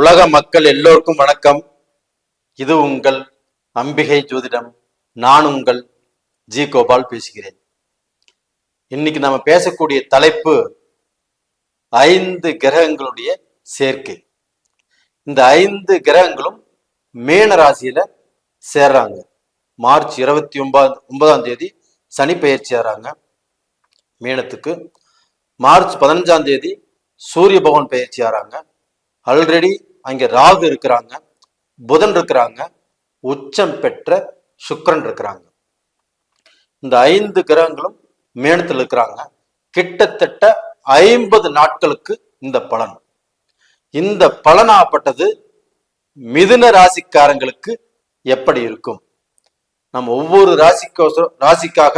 உலக மக்கள் எல்லோருக்கும் வணக்கம். இது உங்கள் அம்பிகை ஜோதிடம். நான் உங்கள் ஜி கோபால் பேசுகிறேன். இன்னைக்கு நம்ம பேசக்கூடிய தலைப்பு ஐந்து கிரகங்களுடைய சேர்க்கை. இந்த ஐந்து கிரகங்களும் மேன ராசியில சேர்றாங்க. மார்ச் இருபத்தி ஒன்பது ஒன்பதாம் தேதி சனி பயிற்சி ஆறாங்க மீனத்துக்கு மார்ச் பதினஞ்சாம் தேதி சூரிய பகவான் பெயர்ச்சி ஆறாங்க ஆல்ரெடி அங்கே ராகு இருக்கிறாங்க புதன் இருக்கிறாங்க உச்சம் பெற்ற சுக்கரன் இருக்கிறாங்க. இந்த ஐந்து கிரகங்களும் மேனத்தில் இருக்கிறாங்க. கிட்டத்தட்ட ஐம்பது நாட்களுக்கு இந்த பலன். இந்த பலனாகப்பட்டது மிதுன ராசிக்காரங்களுக்கு எப்படி இருக்கும்? நம்ம ஒவ்வொரு ராசிக்கோசரம் ராசிக்காக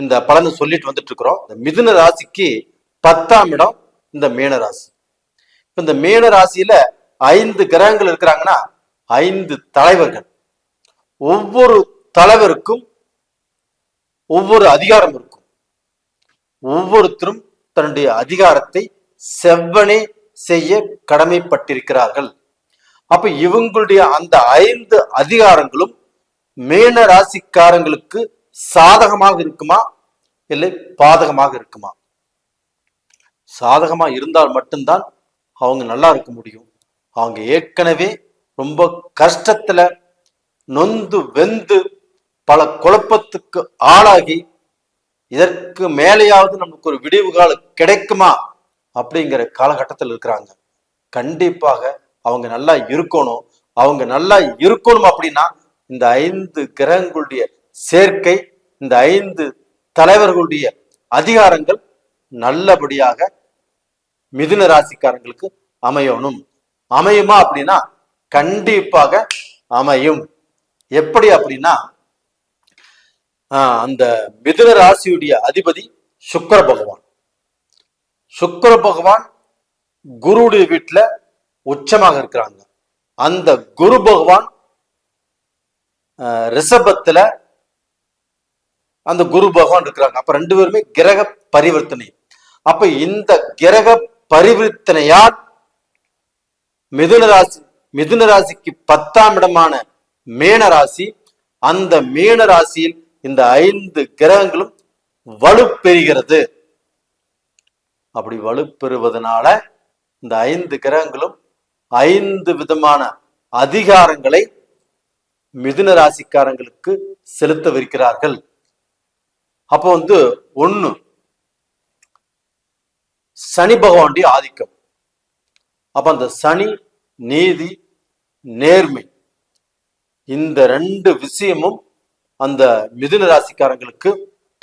இந்த பலனை சொல்லிட்டு வந்துட்டு இருக்கிறோம். இந்த மிதுன ராசிக்கு பத்தாம் இடம் இந்த மீன ராசி. இப்ப இந்த மீன ராசியில ஐந்து கிரகங்கள் இருக்கிறாங்கன்னா ஐந்து தலைவர்கள். ஒவ்வொரு தலைவருக்கும் ஒவ்வொரு அதிகாரம் இருக்கும். ஒவ்வொருத்தரும் தன்னுடைய அதிகாரத்தை செவ்வனே செய்ய கடமைப்பட்டிருக்கிறார்கள். அப்ப இவங்களுடைய அந்த ஐந்து அதிகாரங்களும் மேன ராசிக்காரங்களுக்கு சாதகமாக இருக்குமா? இல்லை பாதகமாக இருக்குமா? சாதகமா இருந்தால் மட்டும்தான் அவங்க நல்லா இருக்க முடியும். அவங்க ஏற்கனவே ரொம்ப கஷ்டத்துல நொந்து வெந்து பல குழப்பத்துக்கு ஆளாகி இதற்கு மேலேயாவது நமக்கு ஒரு விடிவு காலம் கிடைக்குமா அப்படிங்கிற காலகட்டத்தில் இருக்கிறாங்க. கண்டிப்பாக அவங்க நல்லா இருக்கணும். அவங்க நல்லா இருக்கணும் அப்படின்னா இந்த ஐந்து கிரகங்களுடைய சேர்க்கை இந்த ஐந்து தலைவர்களுடைய அதிகாரங்கள் நல்லபடியாக மிதுன ராசிக்காரங்களுக்கு அமையணும். அமையுமா அப்படின்னா கண்டிப்பாக அமையும். எப்படி அப்படின்னா ஆஹ் அந்த மிதுன ராசியுடைய அதிபதி சுக்கர பகவான். சுக்கர பகவான் குருடைய வீட்டுல உச்சமாக இருக்கிறாங்க. அந்த குரு பகவான் ஆஹ் ரிஷபத்துல அந்த குரு பகவான் இருக்கிறாங்க. அப்ப ரெண்டு பேருமே கிரக பரிவர்த்தனை. அப்ப இந்த கிரக பரிவர்த்தனையால் மிதுன ராசி மிதுன ராசிக்கு பத்தாம் இடமான மேன ராசி அந்த மீன ராசியில் இந்த ஐந்து கிரகங்களும் வலுப்பெறுகிறது. அப்படி வலுப்பெறுவதனால இந்த ஐந்து கிரகங்களும் ஐந்து விதமான அதிகாரங்களை மிதுன ராசிக்காரங்களுக்கு செலுத்தவிருக்கிறார்கள். அப்போ வந்து ஒண்ணு சனி பகவானுடைய ஆதிக்கம். அப்போ அந்த சனி நீதி நேர்மை இந்த ரெண்டு விஷயமும் அந்த மிதுன ராசிக்காரங்களுக்கு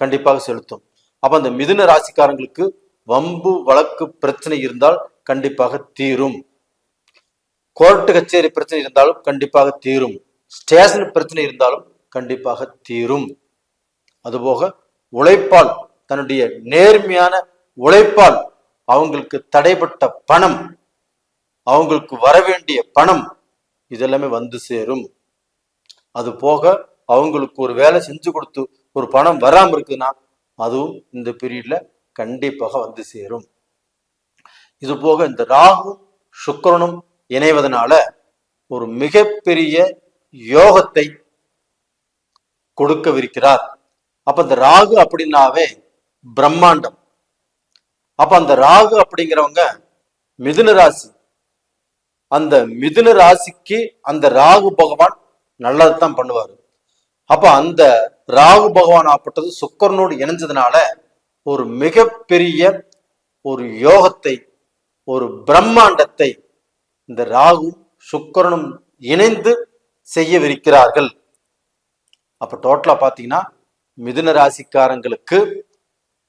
கண்டிப்பாக செலுத்தும். அப்ப அந்த மிதுன ராசிக்காரங்களுக்கு வம்பு வழக்கு பிரச்சனை இருந்தால் கண்டிப்பாக தீரும். கோர்ட்டு கச்சேரி பிரச்சனை இருந்தாலும் கண்டிப்பாக தீரும். ஸ்டேஷன் பிரச்சனை இருந்தாலும் கண்டிப்பாக தீரும். அதுபோக உழைப்பால் தன்னுடைய நேர்மையான உழைப்பால் அவங்களுக்கு தடைப்பட்ட பணம் அவங்களுக்கு வர வேண்டிய பணம் இதெல்லாமே வந்து சேரும். அது போக அவங்களுக்கு ஒரு வேலை செஞ்சு கொடுத்து ஒரு பணம் வராம இருக்குதுன்னா அதுவும் இந்த பீரியட்ல கண்டிப்பாக வந்து சேரும். இது போக இந்த ராகு சுக்கரனும் இணைவதனால ஒரு மிகப்பெரிய யோகத்தை கொடுக்கவிருக்கிறார். அப்ப இந்த ராகு அப்படின்னாவே பிரம்மாண்டம். அப்ப அந்த ராகு அப்படிங்கிறவங்க மிதுன ராசி அந்த மிதுன ராசிக்கு அந்த ராகு பகவான் நல்லதுதான் பண்ணுவாரு. அப்ப அந்த ராகு பகவான் ஆப்பட்டது சுக்கரனோடு இணைஞ்சதுனால ஒரு மிகப்பெரிய ஒரு யோகத்தை ஒரு பிரம்மாண்டத்தை இந்த ராகு சுக்கரனும் இணைந்து செய்யவிருக்கிறார்கள். அப்ப டோட்டலா பாத்தீங்கன்னா மிதுன ராசிக்காரங்களுக்கு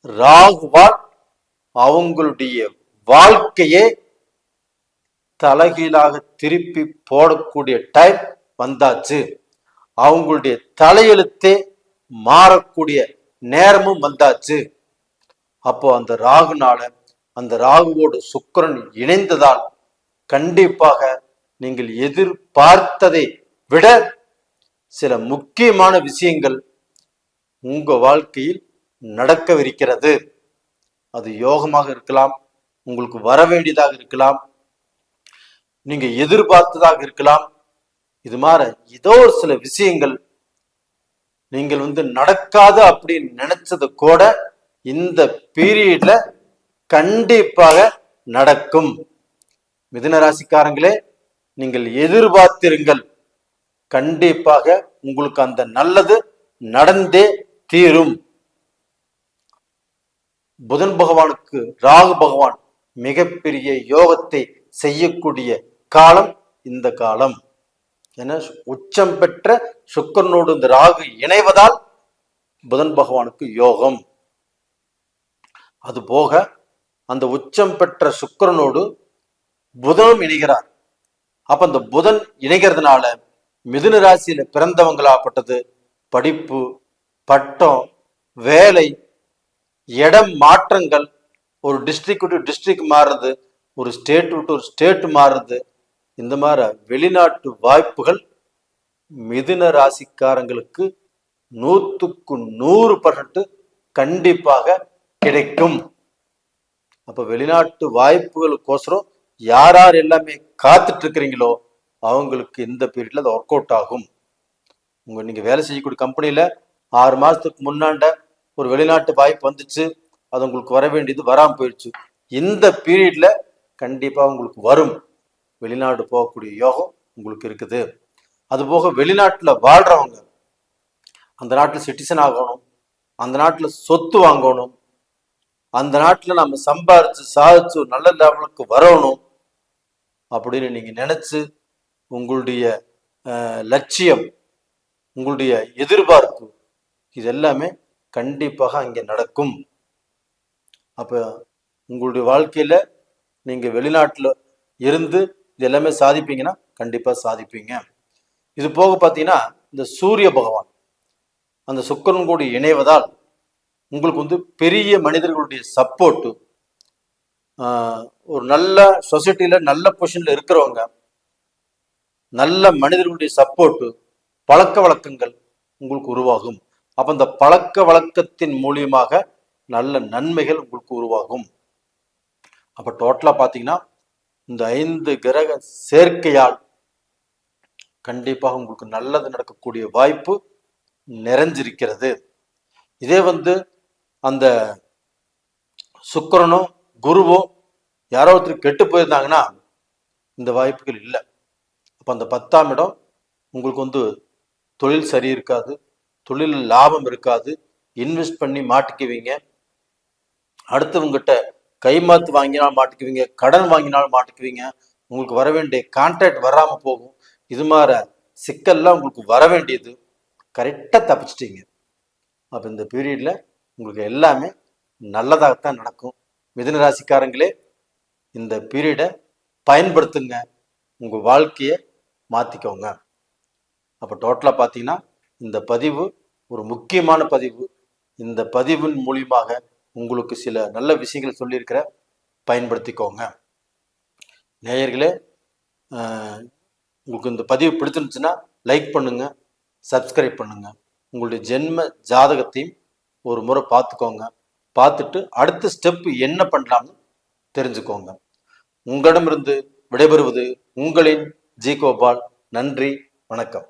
ராகுவால் அவங்களுடைய வாழ்க்கையே தலைகீழாக திருப்பி போடக்கூடிய டைம் வந்தாச்சு. அவங்களுடைய தலையெழுத்தே மாறக்கூடிய நேரமும் வந்தாச்சு. அப்போ அந்த ராகுனால அந்த ராகுவோடு சுக்கிரன் இணைந்ததால் கண்டிப்பாக நீங்கள் எதிர்பார்த்ததை விட சில முக்கியமான விஷயங்கள் உங்க வாழ்க்கையில் நடக்கவிருக்கிறது. அது யோகமாக இருக்கலாம் உங்களுக்கு வர வேண்டியதாக இருக்கலாம் நீங்க எதிர்பார்த்ததாக இருக்கலாம். இது மாதிரி ஏதோ ஒரு சில விஷயங்கள் நீங்கள் வந்து நடக்காது அப்படின்னு நினைச்சது கூட இந்த பீரியட்ல கண்டிப்பாக நடக்கும். மிதுன ராசிக்காரங்களே நீங்கள் எதிர்பார்த்திருங்கள். கண்டிப்பாக உங்களுக்கு அந்த நல்லது நடந்தே தீரும். புதன் பகவானுக்கு ராகு பகவான் மிகப்பெரிய யோகத்தை செய்யக்கூடிய காலம் இந்த காலம். என உச்சம் பெற்ற சுக்கரனோடு இந்த ராகு இணைவதால் புதன் பகவானுக்கு யோகம். அது போக அந்த உச்சம் பெற்ற சுக்கிரனோடு புதனும் இணைகிறார். அப்ப அந்த புதன் இணைகிறதுனால மிதுன ராசியில பிறந்தவங்களாப்பட்டது படிப்பு பட்டம் வேலை இடம் மாற்றங்கள். ஒரு டிஸ்ட்ரிக்ட் விட்டு டிஸ்ட்ரிக்ட் மாறுறது. ஒரு ஸ்டேட் விட்டு ஒரு ஸ்டேட் மாறுறது. இந்த மாதிரி வெளிநாட்டு வாய்ப்புகள் மிதுன ராசிக்காரங்களுக்கு நூற்றுக்கு நூறு பர்சன்ட் கண்டிப்பாக கிடைக்கும். அப்போ வெளிநாட்டு வாய்ப்புகளுக்கோசரம் யார் யார் எல்லாமே காத்துட்டு இருக்கிறீங்களோ அவங்களுக்கு இந்த பீரியட்ல அது ஒர்க் அவுட் ஆகும். உங்க நீங்க வேலை செய்யக்கூடிய கம்பெனியில் ஆறு மாசத்துக்கு முன்னாண்ட ஒரு வெளிநாட்டு வாய்ப்பு வந்துச்சு. அது உங்களுக்கு வர வேண்டியது வராமல் போயிடுச்சு இந்த பீரியட்ல கண்டிப்பா உங்களுக்கு வரும். வெளிநாடு போகக்கூடிய யோகம் உங்களுக்கு இருக்குது. அது போக வெளிநாட்டுல வாழ்றவங்க அந்த நாட்டுல சிட்டிசன் ஆகணும் அந்த நாட்டுல சொத்து வாங்கணும் அந்த நாட்டுல நம்ம சம்பாரித்து சாதிச்சு ஒரு நல்ல லெவலுக்கு வரணும் அப்படின்னு நீங்க நினைச்சு உங்களுடைய அஹ், லட்சியம் உங்களுடைய எதிர்பார்ப்பு இது எல்லாமே கண்டிப்பாக அங்கே நடக்கும். அப்ப உங்களுடைய வாழ்க்கையில நீங்க வெளிநாட்டுல இருந்து இது எல்லாமே சாதிப்பீங்கன்னா கண்டிப்பா சாதிப்பீங்க. இது போக பார்த்தீங்கன்னா இந்த சூரிய பகவான் அந்த சுக்கிரன் கூட இணைவதால் உங்களுக்கு வந்து பெரிய மனிதர்களுடைய சப்போர்ட்டு ஒரு நல்ல சொசைட்டில நல்ல பொசிஷனில் இருக்கிறவங்க நல்ல மனிதர்களுடைய சப்போர்ட்டு பழக்க வழக்கங்கள் உங்களுக்கு உருவாகும். அப்ப அந்த பழக்க வழக்கத்தின் மூலியமாக நல்ல நன்மைகள் உங்களுக்கு உருவாகும். அப்ப டோட்டலா பாத்தீங்கன்னா இந்த ஐந்து கிரக சேர்க்கையால் கண்டிப்பாக உங்களுக்கு நல்லது நடக்கக்கூடிய வாய்ப்பு நிறைஞ்சிருக்கிறது. இதே வந்து அந்த சுக்கரனோ குருவோ யாரோ ஒருத்தர் கெட்டு போயிருந்தாங்கன்னா இந்த வாய்ப்புகள் இல்லை. அப்போ அந்த பத்தாம் இடம் உங்களுக்கு வந்து தொழில் சரி இருக்காது தொழில் லாபம் இருக்காது இன்வெஸ்ட் பண்ணி மாட்டிக்குவீங்க. அடுத்தவங்ககிட்ட கைமாத்து வாங்கினாலும் மாட்டிக்குவீங்க கடன் வாங்கினாலும் மாட்டிக்குவீங்க. உங்களுக்கு வர வேண்டிய கான்ட்ராக்ட் வராமல் போகும். இது மாதிரி சிக்கல்லாம் உங்களுக்கு வர வேண்டியது. கரெக்டாக தப்பிச்சிட்டீங்க. அப்போ இந்த பீரியடில் உங்களுக்கு எல்லாமே நல்லதாகத்தான் நடக்கும். மிதுன ராசிக்காரங்களே இந்த பீரியடை பயன்படுத்துங்க. உங்கள் வாழ்க்கையை மாற்றிக்கோங்க அப்போ டோட்டலாக பார்த்தீங்கன்னா இந்த பதிவு ஒரு முக்கியமான பதிவு. இந்த பதிவின் மூலியமாக உங்களுக்கு சில நல்ல விஷயங்கள் சொல்லியிருக்கிற பயன்படுத்திக்கோங்க. நேயர்களே உங்களுக்கு இந்த பதிவு பிடிச்சிருந்துச்சுன்னா லைக் பண்ணுங்க சப்ஸ்கிரைப் பண்ணுங்க. உங்களுடைய ஜென்ம ஜாதகத்தையும் ஒரு முறை பார்த்துக்கோங்க. பார்த்துட்டு அடுத்த ஸ்டெப் என்ன பண்ணலாம்னு தெரிஞ்சுக்கோங்க. உங்களிடமிருந்து விடைபெறுவது உங்களின் ஜி கோபால். நன்றி வணக்கம்.